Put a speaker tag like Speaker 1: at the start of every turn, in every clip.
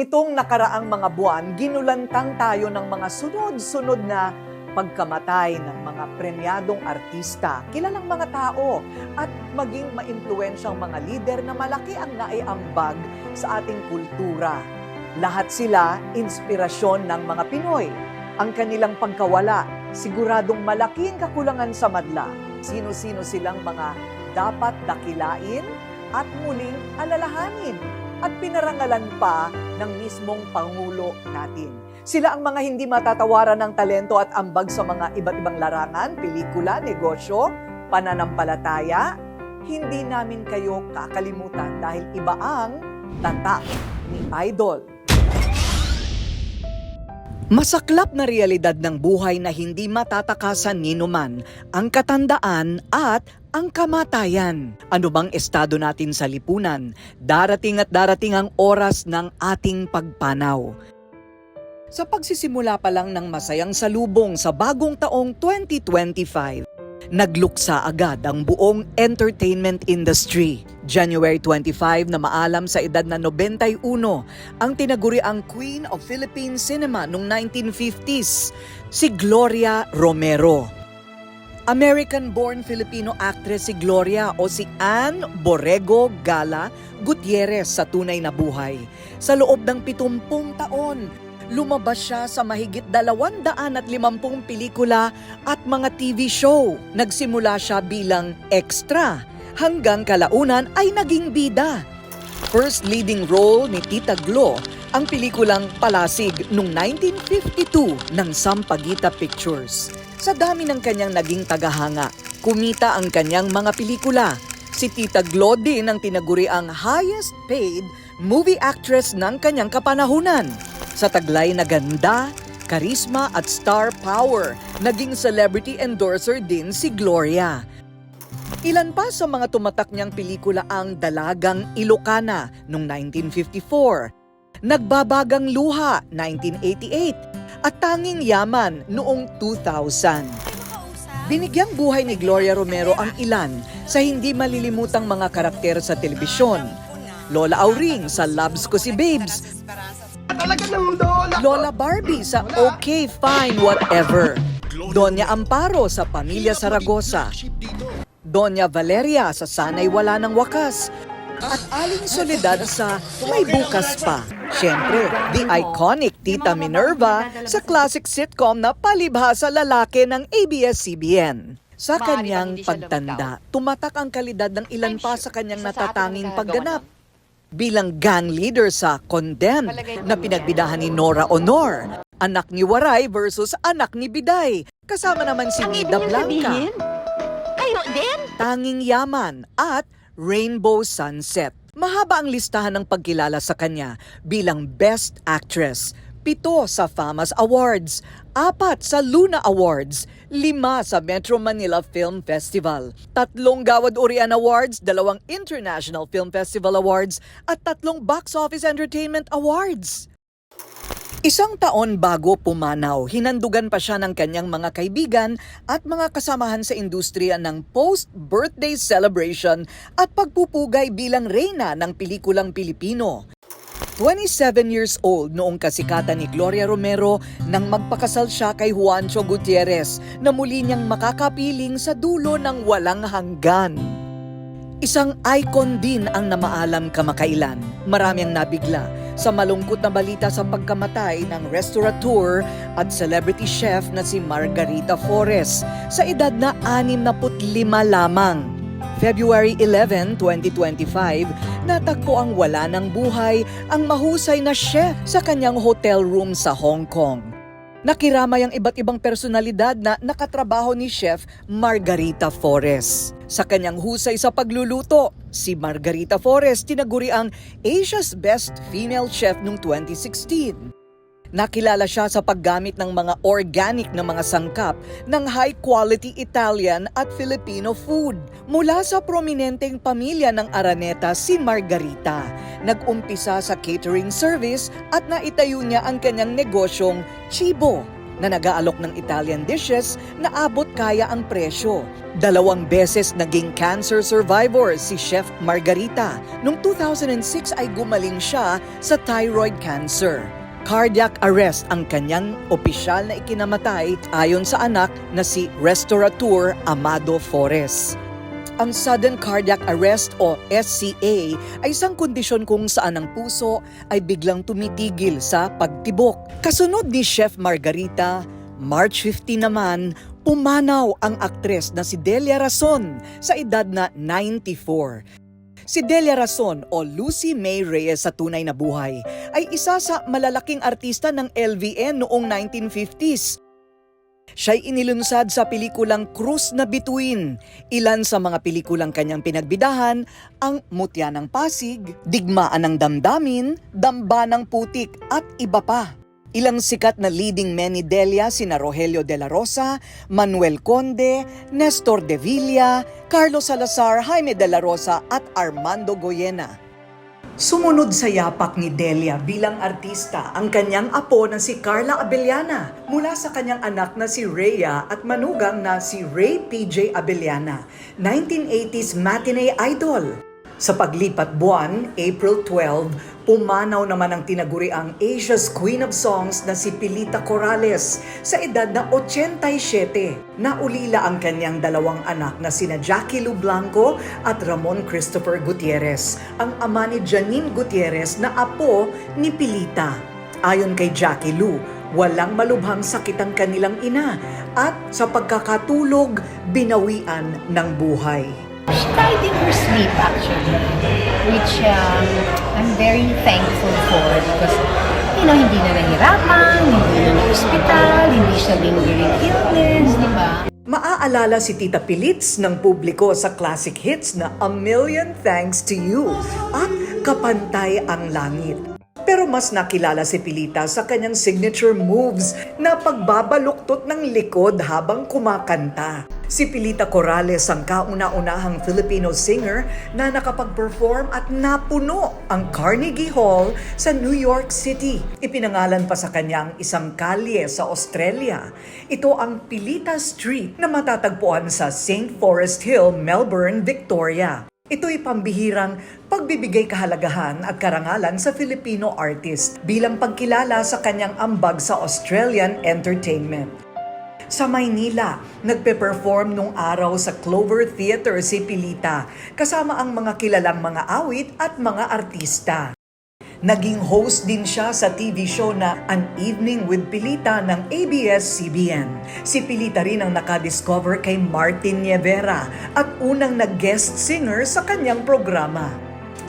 Speaker 1: Nitong nakaraang mga buwan, ginulantang tayo ng mga sunod-sunod na pagkamatay ng mga premyadong artista, kilalang mga tao, at maging maimpluwensyang mga lider na malaki ang naiambag sa ating kultura. Lahat sila inspirasyon ng mga Pinoy. Ang kanilang pagkawala, siguradong malaking kakulangan sa madla. Sino-sino silang mga dapat dakilain at muling alalahanin at pinarangalan pa ng mismong Pangulo natin. Sila ang mga hindi matatawaran ng talento at ambag sa mga iba't ibang larangan, pelikula, negosyo, pananampalataya. Hindi namin kayo kakalimutan dahil iba ang tatak ni Idol. Masaklap na realidad ng buhay na hindi matatakasan ni numan ang katandaan at ang kamatayan. Ano bang estado natin sa lipunan, darating at darating ang oras ng ating pagpanaw. Sa pagsisimula pa lang ng masayang salubong sa bagong taong 2025, nagluksa agad ang buong entertainment industry. January 25 na maalam sa edad na 91, ang tinaguri ang Queen of Philippine Cinema noong 1950s, si Gloria Romero. American-born Filipino actress si Gloria o si Anne Borrego Gala Gutierrez sa tunay na buhay. Sa loob ng 70 taon, lumabas siya sa mahigit 250 pelikula at mga TV show. Nagsimula siya bilang extra hanggang kalaunan ay naging bida. First leading role ni Tita Glo ang pelikulang Palasig noong 1952 ng Sampaguita Pictures. Sa dami ng kanyang naging tagahanga, kumita ang kanyang mga pelikula. Si Tita Glo din ang tinaguri ang highest paid movie actress ng kanyang kapanahunan. Sa taglay na ganda, karisma at star power, naging celebrity endorser din si Gloria. Ilan pa sa mga tumatak niyang pelikula ang Dalagang Ilocana noong 1954, Nagbabagang Luha 1988 at Tanging Yaman noong 2000. Binigyang buhay ni Gloria Romero ang ilan sa hindi malilimutang mga karakter sa telebisyon. Lola Auring sa Loves Ko Si Babes,
Speaker 2: lola.
Speaker 1: Barbie sa Okay Fine Whatever, Doña Amparo sa Pamilya Saragosa, Doña Valeria sa Sanay Wala ng Wakas, at Aling Soledad sa May Bukas Pa. Siyempre, the iconic Tita Minerva sa classic sitcom na palibhasa lalaki ng ABS-CBN. Sa kanyang pagtanda, tumatak ang kalidad ng ilan pa sa kanyang natatanging pagganap bilang gang leader sa Condemned na pinagbidahan ni Nora Honor. Anak ni Waray versus anak ni Biday. Kasama naman si Nida Blanca? Tanging Yaman at Rainbow Sunset. Mahaba ang listahan ng pagkilala sa kanya bilang Best Actress. Pito sa FAMAS Awards, apat sa Luna Awards, lima sa Metro Manila Film Festival, tatlong Gawad Urian Awards, dalawang International Film Festival Awards, at tatlong Box Office Entertainment Awards. Isang taon bago pumanaw, hinandugan pa siya ng kanyang mga kaibigan at mga kasamahan sa industriya ng post-birthday celebration at pagpupugay bilang reyna ng pelikulang Pilipino. 27 years old noong kasikatan ni Gloria Romero nang magpakasal siya kay Juancho Gutierrez na muli niyang makakapiling sa dulo ng walang hanggan. Isang icon din ang namaalam kamakailan. Marami ang nabigla sa malungkot na balita sa pagkamatay ng restaurateur at celebrity chef na si Margarita Flores sa edad na 65 lamang. February 11, 2025, natagpo ang wala ng buhay ang mahusay na chef sa kanyang hotel room sa Hong Kong. Nakiramay ang iba't ibang personalidad na nakatrabaho ni Chef Margarita Flores. Sa kanyang husay sa pagluluto, si Margarita Flores tinaguri ang Asia's Best Female Chef noong 2016. Nakilala siya sa paggamit ng mga organic na mga sangkap ng high-quality Italian at Filipino food. Mula sa prominenteng pamilya ng Araneta si Margarita, nag-umpisa sa catering service at naitayo niya ang kanyang negosyong Chibo. na nag-aalok ng Italian dishes na abot kaya ang presyo. Dalawang beses naging cancer survivor si Chef Margarita. Noong 2006 ay gumaling siya sa thyroid cancer. Cardiac arrest ang kanyang opisyal na ikinamatay ayon sa anak na si restaurateur Amado Forres. Ang sudden cardiac arrest o SCA ay isang kondisyon kung saan ang puso ay biglang tumitigil sa pagtibok. Kasunod ni Chef Margarita, March 15 naman, pumanaw ang aktres na si Delia Rason sa edad na 94. Si Delia Rason o Lucy May Reyes sa tunay na buhay ay isa sa malalaking artista ng LVN noong 1950s. Siya'y inilunsad sa pelikulang Cruz na Bituin. Ilan sa mga pelikulang kanyang pinagbidahan ang Mutya ng Pasig, Digmaan ng Damdamin, Damba ng Putik at iba pa. Ilang sikat na leading men ni Delia sina Rogelio de la Rosa, Manuel Conde, Nestor de Villa, Carlos Salazar, Jaime de la Rosa at Armando Goyena. Sumunod sa yapak ni Delia bilang artista ang kanyang apo na si Carla Abellana mula sa kanyang anak na si Rhea at manugang na si Ray PJ Abellana, 1980s matinee idol. Sa paglipat buwan, April 12, pumanaw naman ang tinaguriang Asia's Queen of Songs na si Pilita Corrales sa edad na 87. Naulila ang kanyang dalawang anak na sina Jackie Lu Blanco at Ramon Christopher Gutierrez, ang ama ni Janine Gutierrez na apo ni Pilita. Ayon kay Jackie Lu, walang malubhang sakit ang kanilang ina at sa pagkakatulog, binawian ng buhay.
Speaker 3: She died in sleep actually, which um, I'm very thankful for because, you know, hindi na nahirapan, hindi na na-hospital, hindi siya lingering illness, di ba?
Speaker 1: Maaalala si Tita Pilits ng publiko sa classic hits na A Million Thanks to You at Kapantay ang Langit. Pero mas nakilala si Pilita sa kanyang signature moves na pagbabaluktot ng likod habang kumakanta. Si Pilita Corrales ang kauna-unahang Filipino singer na nakapag-perform at napuno ang Carnegie Hall sa New York City. Ipinangalan pa sa kanyang isang kalye sa Australia. Ito ang Pilita Street na matatagpuan sa St. Forest Hill, Melbourne, Victoria. Ito'y pambihirang pagbibigay kahalagahan at karangalan sa Filipino artist bilang pagkilala sa kanyang ambag sa Australian entertainment. Sa Maynila, nagpe-perform nung araw sa Clover Theatre si Pilita kasama ang mga kilalang mga awit at mga artista. Naging host din siya sa TV show na An Evening with Pilita ng ABS-CBN. Si Pilita rin ang nakadiscover kay Martin Nievera at unang nag-guest singer sa kanyang programa.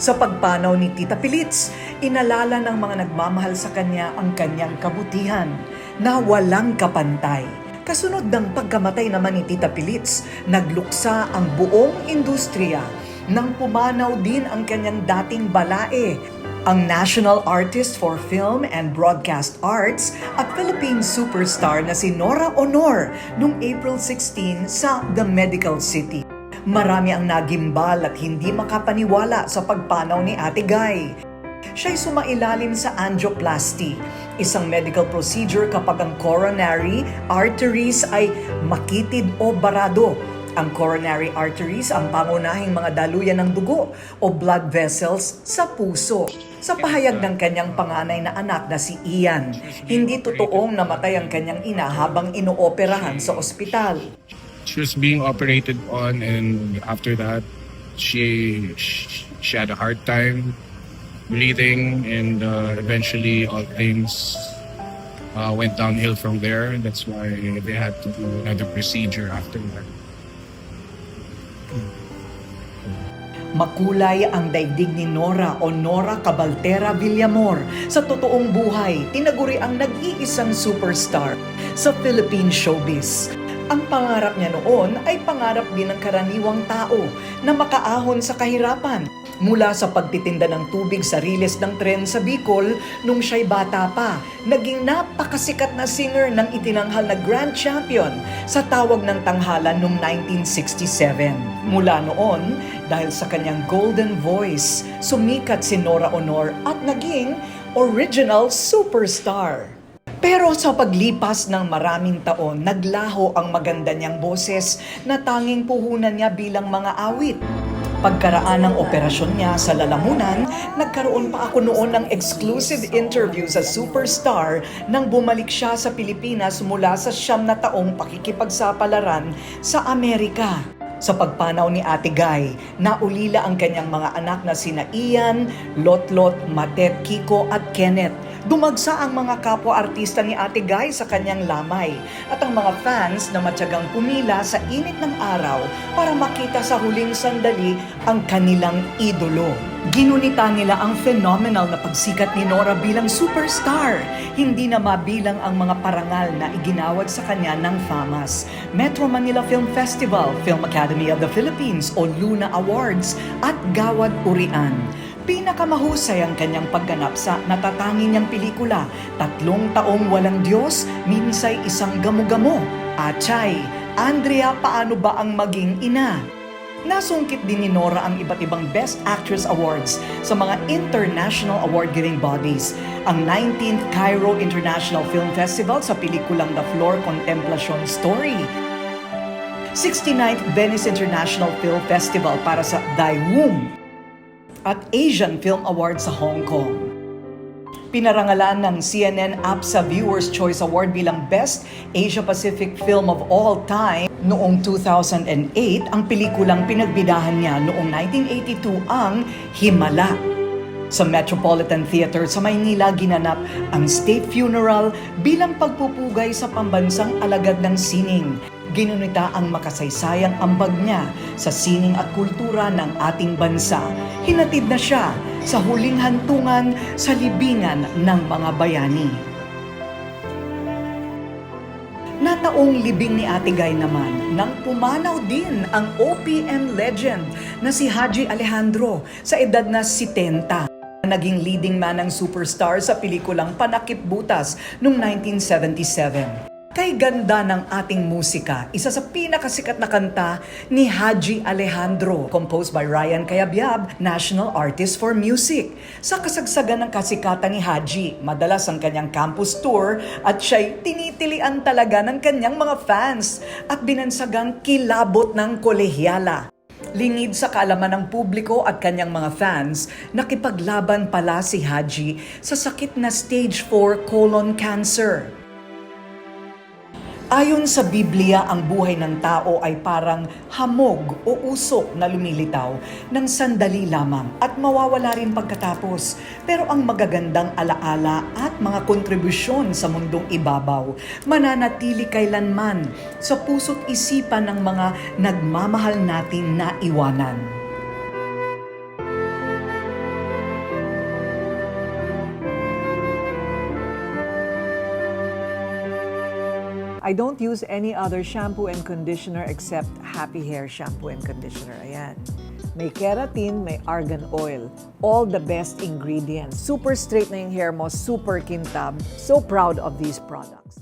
Speaker 1: Sa pagpanaw ni Tita Pilits, inalala ng mga nagmamahal sa kanya ang kanyang kabutihan na walang kapantay. Kasunod ng pagkamatay naman ni Tita Pilits, nagluksa ang buong industriya nang pumanaw din ang kanyang dating balae, ang National Artist for Film and Broadcast Arts at Philippine superstar na si Nora Honor noong April 16 sa The Medical City. Marami ang nagimbal at hindi makapaniwala sa pagpanaw ni Ate Guy. Siya'y sumailalim sa angioplasty, isang medical procedure kapag ang coronary arteries ay makitid o barado. Ang coronary arteries ang pangunahing mga daluyan ng dugo o blood vessels sa puso. Sa pahayag ng kanyang panganay na anak na si Ian, hindi totoong namatay ang kanyang ina habang inooperahan sa ospital.
Speaker 4: she was being operated on and after that she she had a hard time breathing and uh, eventually all things uh, went downhill from there that's why they had to do another procedure after that
Speaker 1: Makulay ang daigdig ni Nora o Nora Cabaltera Villamor. Sa totoong buhay, tinaguri ang nag-iisang superstar sa Philippine showbiz. Ang pangarap niya noon ay pangarap din ng karaniwang tao na makaahon sa kahirapan. Mula sa pagtitinda ng tubig sa riles ng tren sa Bicol nung siya'y bata pa, naging napakasikat na singer ng itinanghal na Grand Champion sa tawag ng tanghalan noong 1967. Mula noon, dahil sa kanyang golden voice, sumikat si Nora Honor at naging original superstar. Pero sa paglipas ng maraming taon, naglaho ang maganda niyang boses na tanging puhunan niya bilang mga awit. Pagkaraan ng operasyon niya sa lalamunan, nagkaroon pa ako noon ng exclusive interview sa Superstar nang bumalik siya sa Pilipinas mula sa siyam na taong pakikipagsapalaran sa Amerika. Sa pagpanaw ni Ate Guy, naulila ang kanyang mga anak na sina Ian, Lotlot, Matet, Kiko at Kenneth. Dumagsa ang mga kapwa-artista ni Ate Guy sa kanyang lamay at ang mga fans na matyagang pumila sa init ng araw para makita sa huling sandali ang kanilang idolo. Ginunita nila ang phenomenal na pagsikat ni Nora bilang superstar. Hindi na mabilang ang mga parangal na iginawad sa kanya ng FAMAS, Metro Manila Film Festival, Film Academy of the Philippines o Luna Awards at Gawad Urian. Pinakamahusay ang kanyang pagganap sa natatangi niyang pelikula, Tatlong Taong Walang Diyos, Minsay Isang Gamo-Gamo, Achay, Andrea Paano Ba Ang Maging Ina? Nasungkit din ni Nora ang iba't ibang Best Actress Awards sa mga international award-giving bodies. Ang 19th Cairo International Film Festival sa pelikulang The Floor Contemplation Story. 69th Venice International Film Festival para sa Dai Wum at Asian Film Awards sa Hong Kong. Pinarangalan ng CNN APSA Viewers Choice Award bilang Best Asia Pacific Film of All Time noong 2008 ang pelikulang pinagbidahan niya noong 1982 ang Himala. Sa Metropolitan Theater sa Maynila ginanap ang State Funeral bilang pagpupugay sa pambansang alagad ng sining. Ginunita ang makasaysayang ambag niya sa sining at kultura ng ating bansa. Hinatid na siya sa huling hantungan sa libingan ng mga bayani. Nataong libing ni Ate Guy naman nang pumanaw din ang OPM legend na si Haji Alejandro sa edad na 70. Naging leading man ng superstar sa pelikulang Panakip Butas noong 1977. Kay ganda ng ating musika, isa sa pinakasikat na kanta ni Haji Alejandro, composed by Ryan Cayabyab, National Artist for Music. Sa kasagsagan ng kasikatan ni Haji, madalas ang kanyang campus tour at siya'y tinitilian talaga ng kanyang mga fans at binansagang kilabot ng kolehiyala. Lingid sa kaalaman ng publiko at kanyang mga fans, nakipaglaban pala si Haji sa sakit na stage 4 colon cancer. Ayon sa Biblia, ang buhay ng tao ay parang hamog o usok na lumilitaw ng sandali lamang at mawawala rin pagkatapos. Pero ang magagandang alaala at mga kontribusyon sa mundong ibabaw mananatili kailanman sa puso't isipan ng mga nagmamahal natin na
Speaker 5: I don't use any other shampoo and conditioner except Happy Hair Shampoo and Conditioner. Ayan. May keratin, may argan oil. All the best ingredients. Super straight na yung hair mo, super kintab. So proud of these products.